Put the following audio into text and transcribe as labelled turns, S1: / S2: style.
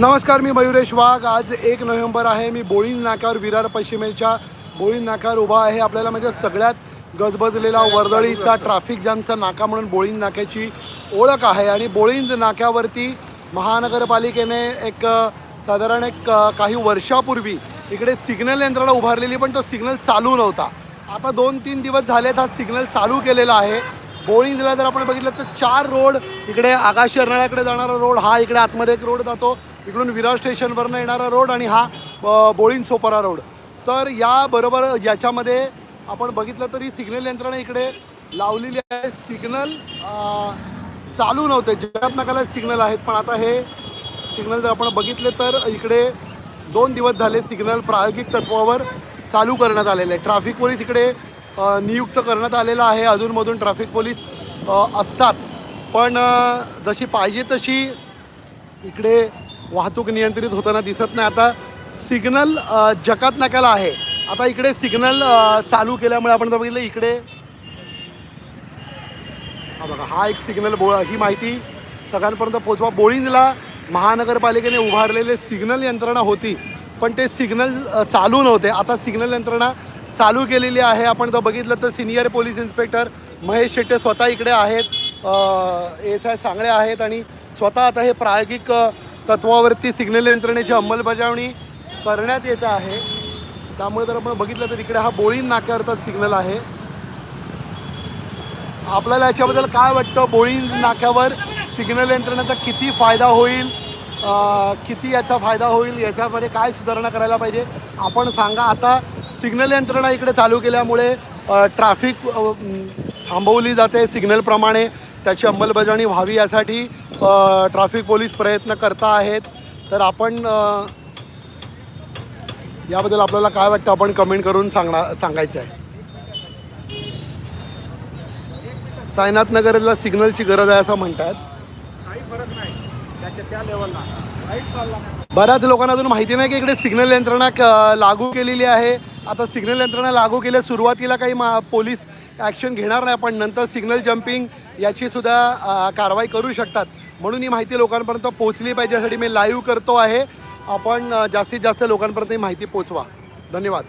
S1: नमस्कार मी मयुरेश वाघ. आज एक नोव्हेंबर आहे. मी बोळीन नाक्यावर विरार पश्चिमेच्या बोळीन नाक्यावर उभा आहे. आपल्याला म्हणजे सगळ्यात गजबजलेला वर्दळीचा ट्रॅफिक जामचा नाका म्हणून बोळीन नाक्याची ओळख आहे. आणि बोळींद नाक्यावरती महानगरपालिकेने एक साधारण एक काही वर्षापूर्वी इकडे सिग्नल यंत्रणा उभारलेली पण तो सिग्नल चालू नव्हता. आता दोन तीन दिवस झालेत हा सिग्नल चालू केलेला आहे. बोळिंगला जर आपण बघितलं तर चार रोड इकडे आकाश अर्नाळ्याकडे जाणारा रोड हा इकडे आतमध्ये एक रोड जातो. इकडून विरार स्टेशनवरनं येणारा रोड आणि हा बोळिंग सोपारा रोड तर याबरोबर याच्यामध्ये आपण बघितलं तरी सिग्नल यंत्रणा इकडे लावलेली आहे. सिग्नल चालू नव्हते. जगात नकाला सिग्नल आहेत. पण आता हे सिग्नल जर आपण बघितले तर इकडे दोन दिवस झाले सिग्नल प्रायोगिक तत्वावर चालू करण्यात आलेले आहे. ट्रॅफिक पोलीस इकडे नियुक्त करण्यात आलेलं आहे. अधूनमधून ट्रॅफिक पोलीस असतात. पण जशी पाहिजे तशी इकडे वाहतूक नियंत्रित होताना दिसत नाही. आता सिग्नल जकात नाक्याला आहे. आता इकडे सिग्नल चालू केल्यामुळे आपण जर बघितलं इकडे. हा बघा हा एक सिग्नल बो ही माहिती सगळ्यांपर्यंत पोचवा बोळींजला महानगरपालिकेने उभारलेले सिग्नल यंत्रणा होती. पण ते सिग्नल चालू नव्हते. आता सिग्नल यंत्रणा चालू केलेली आहे. आपण जर बघितलं तर senior police inspector Mahesh Shette स्वतः इकडे आहेत. एस आय सांगळे आहेत आणि स्वतः आता हे प्रायोगिक तत्वावरती सिग्नल यंत्रणेची अंमलबजावणी करण्यात येत आहे. त्यामुळे जर आपण बघितलं तर इकडे हा बोळी नाक्यावरचा सिग्नल आहे. आपल्याला याच्याबद्दल काय वाटतं? बोळी नाक्यावर सिग्नल यंत्रणेचा किती फायदा होईल? किती याचा फायदा होईल? याच्यामध्ये काय सुधारणा करायला पाहिजे? आपण सांगा. आता सिग्नल यंत्रणा इकडे चालू केल्यामुळे ट्रॅफिक थांबवली जाते सिग्नलप्रमाणे त्याची अंमलबजावणी व्हावी यासाठी ट्रॅफिक पोलीस प्रयत्न करता आहेत. तर आपण याबद्दल आपल्याला काय वाटतं आपण कमेंट करून सांगणार सांगायचं आहे. सायनाथ नगरला सिग्नलची गरज आहे असं म्हणतात. बऱ्याच लोकांना अजून माहिती नाही की इकडे सिग्नल यंत्रणा क- लागू केलेली आहे. आता सिग्नल यंत्रणा लागू केल्या सुरुवातीला काही मा पोलीस ॲक्शन घेणार नाही पण नंतर सिग्नल जम्पिंग याची सुद्धा कारवाई करू शकतात. म्हणून ही माहिती लोकांपर्यंत पोहोचली पाहिजे यासाठी मी लाईव्ह करतो आहे. आपण जास्तीत जास्त लोकांपर्यंत ही माहिती पोचवा धन्यवाद.